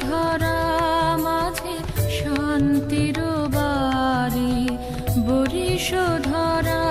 ধরা মাঝে শান্তির বাড়ি বরিশ ধরা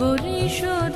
বরিশোর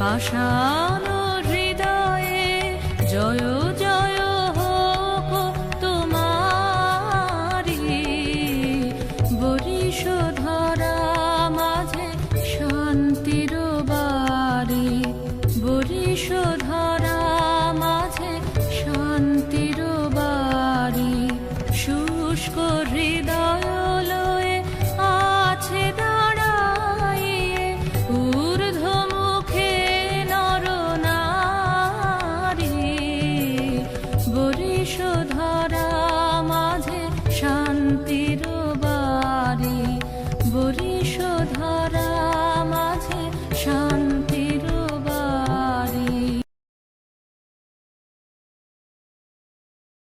পাষাণ হৃদয়ে জয় শান্তির